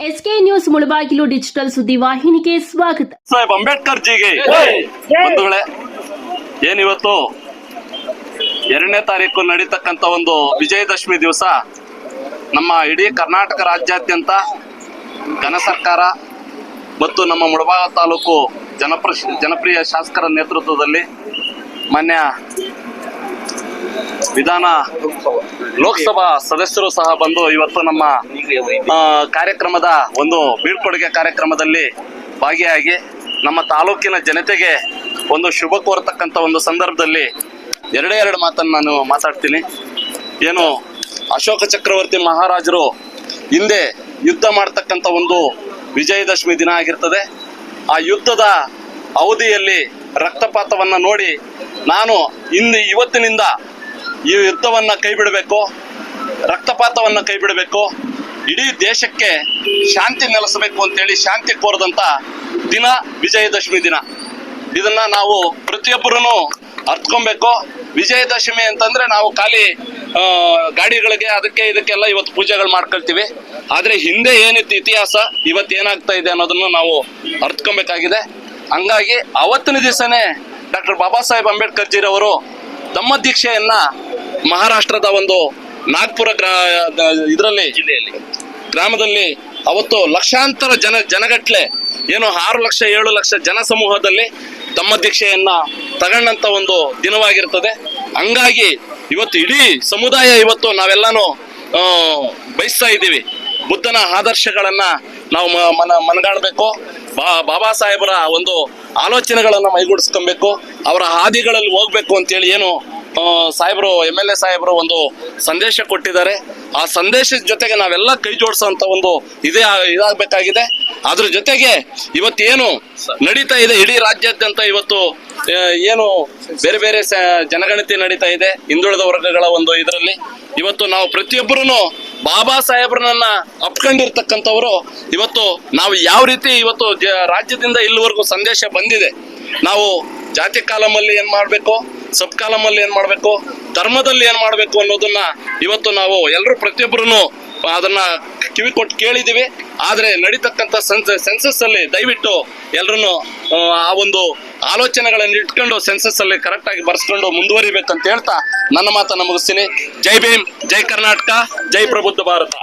S K news Mulbagal digital ಸುದ್ದಿವಾಹಿನಿಗೆ ಸ್ವಾಗತ. ಸಾಹೇಬ್ ಅಂಬೇಡ್ಕರ್ ಜಿಗೆ ಬಂಧುಗಳೇ ಏನಿವತ್ತು ಎರಡನೇ ತಾರೀಕು ನಡೀತಕ್ಕಂತ ಒಂದು ವಿಜಯದಶಮಿ ದಿವಸ ನಮ್ಮ ಇಡೀ ಕರ್ನಾಟಕ ರಾಜ್ಯಾದ್ಯಂತ ಘನ ಸರ್ಕಾರ ಮತ್ತು ನಮ್ಮ ಮುಳಬಾಗ ತಾಲೂಕು ಜನಪ್ರ ಜನಪ್ರಿಯ ಶಾಸಕರ ನೇತೃತ್ವದಲ್ಲಿ ಮಾನ್ಯ ವಿಧಾನ ಲೋಕಸಭಾ ಸದಸ್ಯರು ಸಹ ಬಂದು ಇವತ್ತು ನಮ್ಮ ಕಾರ್ಯಕ್ರಮದ ಒಂದು ಬೀಳ್ಕೊಡುಗೆ ಕಾರ್ಯಕ್ರಮದಲ್ಲಿ ಭಾಗಿಯಾಗಿ ನಮ್ಮ ತಾಲೂಕಿನ ಜನತೆಗೆ ಒಂದು ಶುಭ ಕೋರತಕ್ಕಂಥ ಒಂದು ಸಂದರ್ಭದಲ್ಲಿ ಎರಡೇ ಎರಡು ಮಾತನ್ನು ನಾನು ಮಾತಾಡ್ತೀನಿ. ಏನು ಅಶೋಕ ಚಕ್ರವರ್ತಿ ಮಹಾರಾಜರು ಹಿಂದೆ ಯುದ್ಧ ಮಾಡ್ತಕ್ಕಂಥ ಒಂದು ವಿಜಯದಶಮಿ ದಿನ ಆಗಿರ್ತದೆ. ಆ ಯುದ್ಧದ ಅವಧಿಯಲ್ಲಿ ರಕ್ತಪಾತವನ್ನು ನೋಡಿ ನಾನು ಇಂದು ಇವತ್ತಿನಿಂದ ಈ ಯುದ್ಧವನ್ನು ಕೈ ಬಿಡಬೇಕು ರಕ್ತಪಾತವನ್ನು ಕೈ ಬಿಡಬೇಕು ಇಡೀ ದೇಶಕ್ಕೆ ಶಾಂತಿ ನೆಲೆಸಬೇಕು ಅಂತೇಳಿ ಶಾಂತಿ ಕೋರದಂತ ದಿನ, ವಿಜಯದಶಮಿ ದಿನ. ಇದನ್ನ ನಾವು ಪ್ರತಿಯೊಬ್ಬರೂ ಅರ್ತ್ಕೊಬೇಕು. ವಿಜಯದಶಮಿ ಅಂತಂದ್ರೆ ನಾವು ಖಾಲಿ ಗಾಡಿಗಳಿಗೆ ಅದಕ್ಕೆ ಇದಕ್ಕೆಲ್ಲ ಇವತ್ತು ಪೂಜೆಗಳು ಮಾಡ್ಕೊಳ್ತೀವಿ. ಆದರೆ ಹಿಂದೆ ಏನಿತ್ತು ಇತಿಹಾಸ ಇವತ್ತು ಏನಾಗ್ತಾ ಇದೆ ಅನ್ನೋದನ್ನು ನಾವು ಅರ್ತ್ಕೊಬೇಕಾಗಿದೆ. ಹಂಗಾಗಿ ಅವತ್ತಿನ ದಿವಸನೇ ಡಾಕ್ಟರ್ ಬಾಬಾ ಸಾಹೇಬ್ ಅಂಬೇಡ್ಕರ್ ಜೀರವರು ತಮ್ಮ ದೀಕ್ಷೆಯನ್ನ ಮಹಾರಾಷ್ಟ್ರದ ಒಂದು ನಾಗ್ಪುರ ಗ್ರಾ ಇದರಲ್ಲಿ ಜಿಲ್ಲೆಯಲ್ಲಿ. ಗ್ರಾಮದಲ್ಲಿ ಅವತ್ತು ಲಕ್ಷಾಂತರ ಜನ ಜನಗಟ್ಲೆ ಏನು ಆರು ಲಕ್ಷ ಏಳು ಲಕ್ಷ ಜನ ಸಮೂಹದಲ್ಲಿ ತಮ್ಮ ದೀಕ್ಷೆಯನ್ನ ತಗೊಂಡಂತ ಒಂದು ದಿನವಾಗಿರ್ತದೆ. ಹಂಗಾಗಿ ಇವತ್ತು ಇಡೀ ಸಮುದಾಯ ಇವತ್ತು ನಾವೆಲ್ಲಾನು ಬಯಸ್ತಾ ಇದ್ದೀವಿ. ಬುದ್ಧನ ಆದರ್ಶಗಳನ್ನ ನಾವು ಮನ ಮನಗಾಣಬೇಕು. ಬಾ ಬಾಬಾ ಸಾಹೇಬರ ಒಂದು ಆಲೋಚನೆಗಳನ್ನು ಮೈಗೂಡಿಸ್ಕೊಬೇಕು ಅವರ ಹಾದಿಗಳಲ್ಲಿ ಹೋಗ್ಬೇಕು ಅಂತೇಳಿ ಏನು ಸಾಹೇಬರು, ಎಂ ಎಲ್ ಎ ಸಾಹೇಬರು ಒಂದು ಸಂದೇಶ ಕೊಟ್ಟಿದ್ದಾರೆ. ಆ ಸಂದೇಶದ ಜೊತೆಗೆ ನಾವೆಲ್ಲ ಕೈ ಜೋಡಿಸೋಂತ ಒಂದು ಇದೇ ಇದಾಗಬೇಕಾಗಿದೆ. ಅದ್ರ ಜೊತೆಗೆ ಇವತ್ತೇನು ನಡೀತಾ ಇದೆ ಇಡೀ ರಾಜ್ಯಾದ್ಯಂತ ಇವತ್ತು ಏನು ಬೇರೆ ಬೇರೆ ಜನಗಣತಿ ನಡೀತಾ ಇದೆ, ಹಿಂದುಳಿದ ವರ್ಗಗಳ ಒಂದು ಇದರಲ್ಲಿ. ಇವತ್ತು ನಾವು ಪ್ರತಿಯೊಬ್ಬರೂ ಬಾಬಾ ಸಾಹೇಬ್ರನ್ನ ಅಪ್ಕೊಂಡಿರ್ತಕ್ಕಂಥವ್ರು, ಇವತ್ತು ನಾವು ಯಾವ ರೀತಿ ಇವತ್ತು ರಾಜ್ಯದಿಂದ ಇಲ್ಲಿವರೆಗೂ ಸಂದೇಶ ಬಂದಿದೆ, ನಾವು ಜಾತಿ ಕಾಲಮಲ್ಲಿ ಏನು ಮಾಡಬೇಕು? ಸಬ್ ಕಾಲಮಲ್ಲಿ ಏನ್ ಮಾಡಬೇಕು? ಧರ್ಮದಲ್ಲಿ ಏನ್ ಮಾಡಬೇಕು ಅನ್ನೋದನ್ನ ಇವತ್ತು ನಾವು ಎಲ್ಲರೂ ಪ್ರತಿಯೊಬ್ಬರೂ ಅದನ್ನ ಕಿವಿ ಕೊಟ್ಟು ಕೇಳಿದೀವಿ. ಆದ್ರೆ ನಡೀತಕ್ಕಂಥ ಸೆನ್ಸಸ್ ಅಲ್ಲಿ ದಯವಿಟ್ಟು ಎಲ್ಲರೂ ಆ ಒಂದು ಆಲೋಚನೆಗಳನ್ನು ಇಟ್ಕೊಂಡು ಸೆನ್ಸಸ್ ಅಲ್ಲಿ ಕರೆಕ್ಟ್ ಆಗಿ ಬರ್ಸ್ಕೊಂಡು ಮುಂದುವರಿಬೇಕಂತ ಹೇಳ್ತಾ ನನ್ನ ಮಾತನ್ನು ಮುಗಿಸ್ತೀನಿ ಜೈ ಭೀಮ್, ಜೈ ಕರ್ನಾಟಕ, ಜೈ ಪ್ರಬುದ್ಧ ಭಾರತ.